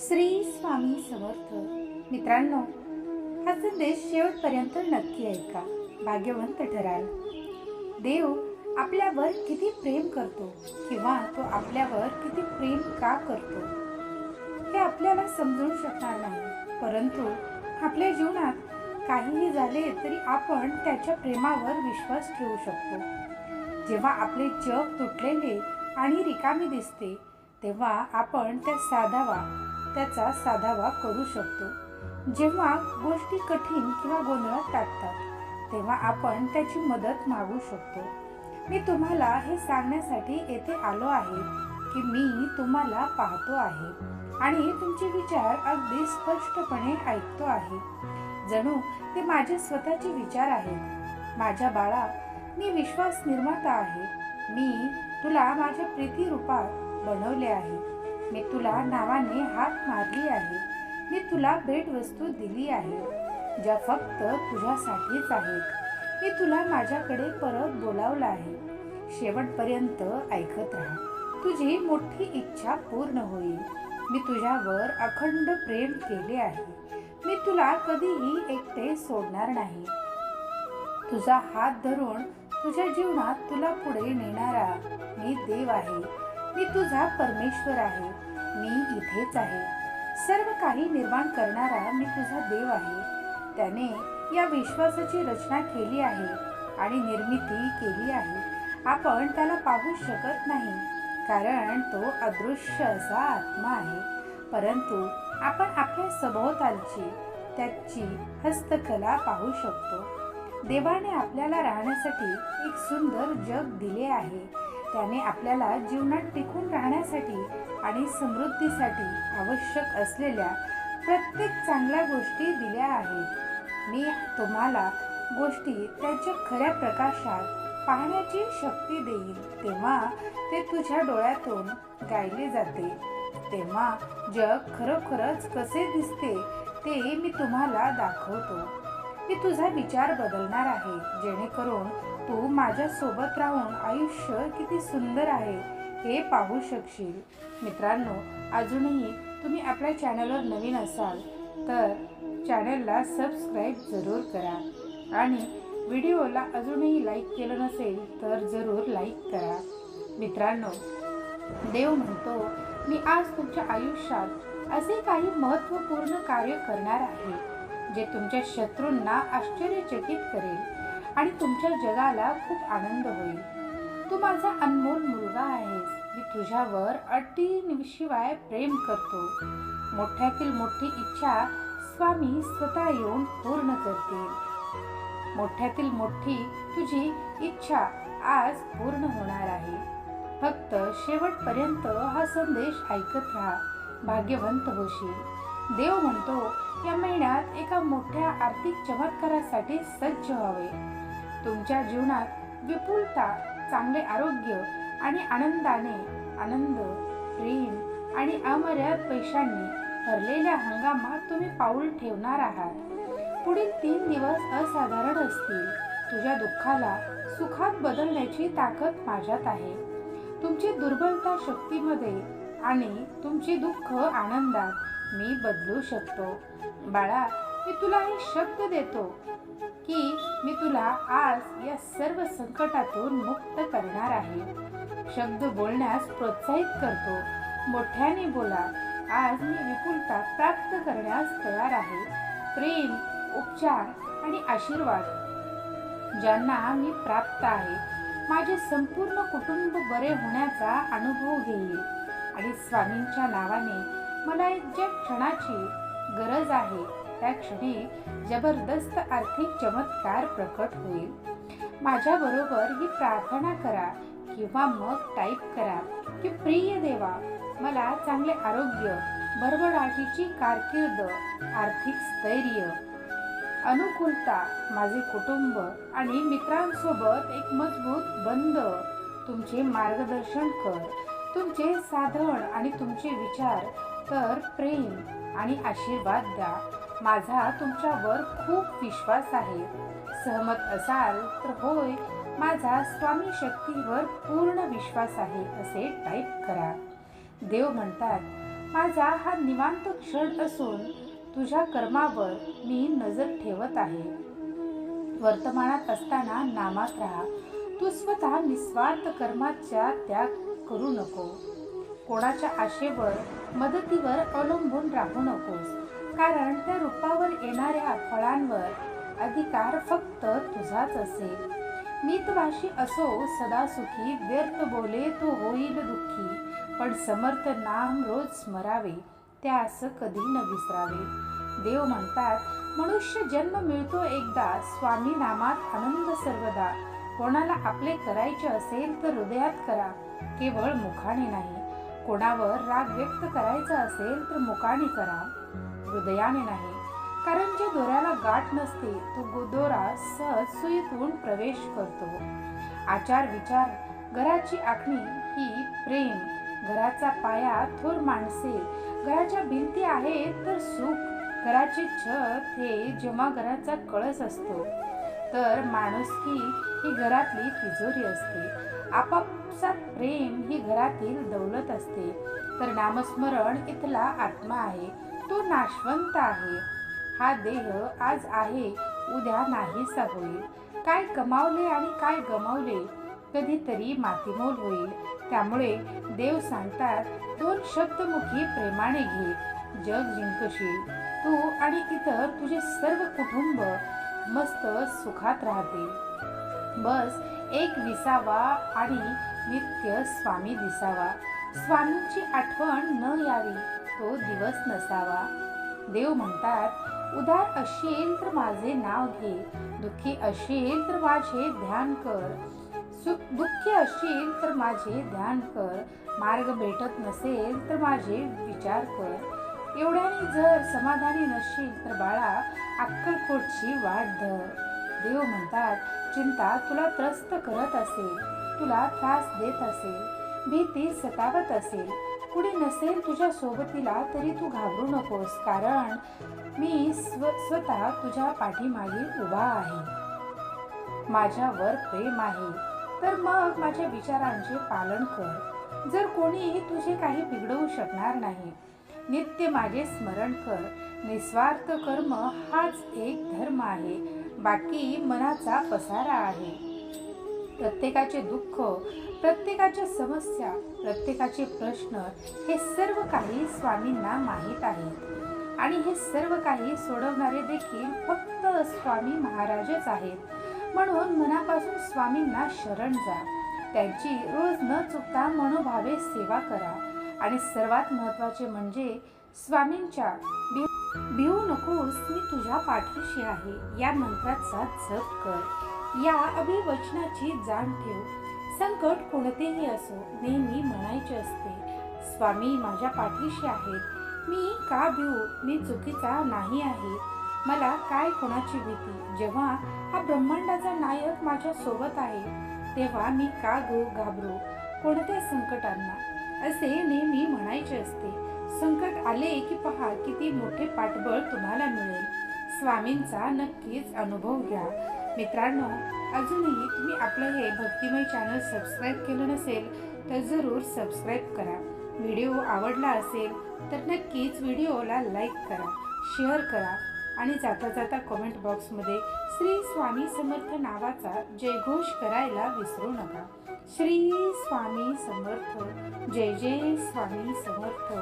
श्री स्वामी समर्थ. मित्रांनो हा संदेश शेवटपर्यंत नक्की ऐका. भाग्यवंत ठराल. देव आपल्यावर किती प्रेम करतो किंवा तो आपल्यावर किती प्रेम का करतो हे आपल्याला समजून शकणार नाही. परंतु आपल्या जीवनात काहीही झाले तरी आपण त्याच्या प्रेमावर विश्वास ठेवू शकतो. जेव्हा आपले जग तुटलेले आणि रिकामी दिसते तेव्हा आपण त्या साधावा त्याचा साधावा करू शकतो. जेव्हा गोष्टी कठीण किंवा गोंधळात टाकतात तेव्हा आपण त्याची मदत मागू शकतो. मी तुम्हाला हे सांगण्यासाठी येथे आलो आहे की मी तुम्हाला पाहतो आहे आणि तुमचे विचार अगदी स्पष्टपणे ऐकतो आहे. जणू ते माझे स्वतःचे विचार आहेत. माझ्या बाळा मी विश्वास निर्माता आहे. मी तुला माझ्या प्रीती रूपात बनवले आहे. मी तुला नावाने हाक मारली आहे. मी तुला भेटवस्तू दिली आहे ज्या फक्त तुझ्यासाठीच आहेत. मी तुला माझ्याकडे परत बोलावलं आहे. शेवटपर्यंत ऐकत राहा. तुझी मोठी इच्छा पूर्ण होईल. मी तुझ्यावर अखंड प्रेम केले आहे. मी तुला कधीही एकटे सोडणार नाही. तुझा हात धरून तुझ्या जीवनात तुला पुढे नेणारा मी देव आहे. मी तुझा परमेश्वर आहे. मी इथेच आहे. सर्व काही निर्माण करणारा मी तुझा देव आहे. त्याने या विश्वासाची रचना केली आहे आणि निर्मिती केली आहे. आपण त्याला पाहू शकत नाही कारण तो अदृश्य असा आत्मा आहे. परंतु आपण आपल्या सभोवतालची त्याची हस्तकला पाहू शकतो. देवाने आपल्याला राहण्यासाठी एक सुंदर जग दिले आहे. त्याने आपल्याला जीवनात टिकून राहण्यासाठी आणि समृद्धीसाठी आवश्यक असलेल्या प्रत्येक चांगल्या गोष्टी दिल्या आहेत. मी तुम्हाला गोष्टी त्याच्या खऱ्या प्रकाशात पाहण्याची शक्ती देईल तेव्हा ते तुझ्या डोळ्यातून गायले जाते. तेव्हा जग खरोखरच कसे दिसते ते मी तुम्हाला दाखवतो. मी तुझा विचार बदलणार आहे. जेणेकरून तू माझ्यासोबत राहून आयुष्य किती सुंदर आहे हे पाहू शकशील. मित्रांनो अजूनही तुम्ही आपल्या चॅनलवर नवीन असाल तर चॅनलला सबस्क्राईब जरूर करा. आणि व्हिडिओला अजूनही लाईक केलं नसेल तर जरूर लाईक करा. मित्रांनो देव म्हणतो मी आज तुमच्या आयुष्यात असे काही महत्त्वपूर्ण कार्य करणार आहे जे तुमच्या शत्रूंना आश्चर्यचकित करेल. आणि तुमच्या जगाला खूप आनंद होईल. तू माझा अनमोल मुलगा आहेस. मी तुझ्यावर अटीशिवाय प्रेम करतो. मोठ्यातील मोठी इच्छा स्वामी स्वतः येऊन पूर्ण करतील. मोठ्यातील मोठी तुझी इच्छा आज पूर्ण होणार आहे. फक्त शेवटपर्यंत हा संदेश ऐकत राहा. भाग्यवंत होशील. देव म्हणतो या महिन्यात एका मोठ्या आर्थिक चमत्कारासाठी सज्ज व्हावे. तुमच्या जीवनात विपुलता चांगले आरोग्य आणि आनंदाने आनंद प्रेम आणि अमर्याद पैशांनी भरलेल्या हंगामात तुम्ही पाऊल ठेवणार आहात. पुढील तीन दिवस असाधारण असतील. तुझ्या दुःखाला सुखात बदलण्याची ताकद माझ्यात आहे. तुमची दुर्बलता शक्तीमध्ये आणि तुमची दुःख आनंदात मी बदलू शकतो. बाळा मी तुला हे शब्द देतो. की मी तुला आज या सर्व संकटातून मुक्त करणार आहे. शब्द बोलण्यास प्रोत्साहित करतो. मोठ्याने बोला. आज मी विपुलता प्राप्त करण्यास तयार आहे. प्रेम उपचार आणि आशीर्वाद. ज्यांना मी प्राप्त आहे माझे संपूर्ण कुटुंब बरे होण्याचा अनुभव घेईल. आणि स्वामींच्या नावाने मला ज्या क्षणाची गरज आहे त्या क्षणी जबरदस्त आर्थिक चमत्कार प्रकट होईल. माझ्याबरोबर ही प्रार्थना करा किंवा मग टाईप करा की प्रिय देवा मला चांगले आरोग्य भरभराटीची कारकीर्द आर्थिक स्थैर्य अनुकूलता माझे कुटुंब आणि मित्रांसोबत एक मजबूत बंद तुमचे मार्गदर्शन कर. तुमचे साधन आणि तुमचे विचार तर प्रेम आणि आशीर्वाद द्या. माझा तुमच्यावर खूप विश्वास आहे. सहमत असाल तर होय माझा स्वामी शक्तीवर पूर्ण विश्वास आहे असे टाईप करा. देव म्हणतात माझा हा निवांत क्षण असून तुझ्या कर्मावर मी नजर ठेवत आहे. वर्तमानात असताना नामात राहा. तू स्वतः निस्वार्थ कर्माच्या त्याग करू नको. कोणाच्या आशेवर मदतीवर अवलंबून राहू नकोस. कारण त्या रूपावर येणाऱ्या फळांवर अधिकार फक्त तुझाच असेल. मितभाषी असो सदा सुखी व्यर्थ बोले तो होईल दुःखी. पण समर्थ नाम रोज स्मरावे त्यास कधी न विसरावे. देव म्हणतात मनुष्य जन्म मिळतो एकदा स्वामी नामात आनंद सर्वदा. कोणाला आपले करायचे असेल तर हृदयात करा केवळ मुखाने नाही. कोणावर राग व्यक्त करायचा असेल तर मुखाने करा. हृदयाने नाही. कारण जे दोऱ्याला गाठ नसते तो दोरा सहज सुईतून प्रवेश करतो. आचार विचार घराची आखणी ही प्रेम. घराचा पाया थोर माणसे. घराच्या भिंती आहेत तर सुख. घराचे छत हे जेव्हा घराचा कळस असतो तर माणुसकी ही घरातली तिजोरी असते. आपापसात प्रेम ही घरातील दौलत असते. तर नामस्मरण इथला आत्मा आहे. तो नाशवंत आहे. हा देह आज आहे उद्या नाहीसा होईल. काय कमावले आणि काय गमावले कधीतरी मातीमोल होईल. त्यामुळे देव सांगतात दोन शब्दमुखी प्रेमाने घे. जग जिंकशील. तू आणि इतर तुझे सर्व कुटुंब मस्त सुखात राहते बस एक विसावा आणि नित्य स्वामी दिसावा. स्वामींची आठवण न यावी. तो दिवस नसावा. देव म्हणतात उदार असेल तर माझे नाव घे दुःखी असेल तर माझे ध्यान कर. सुख दुःखी असेल तर माझे ध्यान कर. मार्ग भेटत नसेल तर माझे विचार कर. एवढ्याने जर समाधानी नसेल तर बाळा अक्कलकोटची वाट धर. देव म्हणतात चिंता तुला त्रस्त करत असेल तुला त्रास देत असेल भीती सतावत असेल कुणी नसेल तुझ्या सोबतीला तरी तू घाबरू नकोस कारण मी स्व स्वतः तुझ्या पाठीमागे उभा आहे. माझ्यावर प्रेम आहे. तर मग माझ्या विचारांचे पालन कर. जर कोणीही तुझे काही बिघडवू शकणार नाही नित्य माझे स्मरण कर. निस्वार्थ कर्म हाच एक धर्म आहे. बाकी मनाचा पसारा आहे. प्रत्येकाचे दुःख प्रत्येकाच्या समस्या प्रत्येकाचे प्रश्न हे सर्व काही स्वामींना माहीत आहेत. आणि हे सर्व काही सोडवणारे देखील फक्त स्वामी महाराजच आहेत. म्हणून मनापासून स्वामींना शरण जा. त्यांची रोज न चुकता मनोभावे सेवा करा. आणि सर्वात महत्त्वाचे म्हणजे स्वामींच्या भिव- भिवू नकोस मी तुझ्या पाठीशी आहे. या मंत्राचा जप कर. या अभिवचनाची जाण ठेव. संकट कोणतेही असो नेहमी म्हणायचे असते स्वामी माझ्या पाठीशी आहेत. मी का भिऊ? मी चुकीचा नाही आहे. मला काय कोणाची भीती? जेव्हा हा ब्रह्मांडाचा नायक माझ्या सोबत आहे तेव्हा मी का गो घाबरू? कोणत्या संकटांना? असे नेहमी म्हणायचे असते. संकट आले की पहा किती मोठे पाठबळ तुम्हाला मिळेल. स्वामींचा नक्कीच अनुभव घ्या. मित्रांनो अजूनही तुम्ही आपलं हे भक्तिमय चॅनल सबस्क्राईब केलं नसेल तर जरूर सबस्क्राईब करा. व्हिडिओ आवडला असेल तर नक्कीच व्हिडिओला लाईक करा शेअर करा आणि जाता जाता कमेंट बॉक्समध्ये श्री स्वामी समर्थ नावाचा जयघोष करायला विसरू नका. श्री स्वामी समर्थ जय जय स्वामी समर्थ.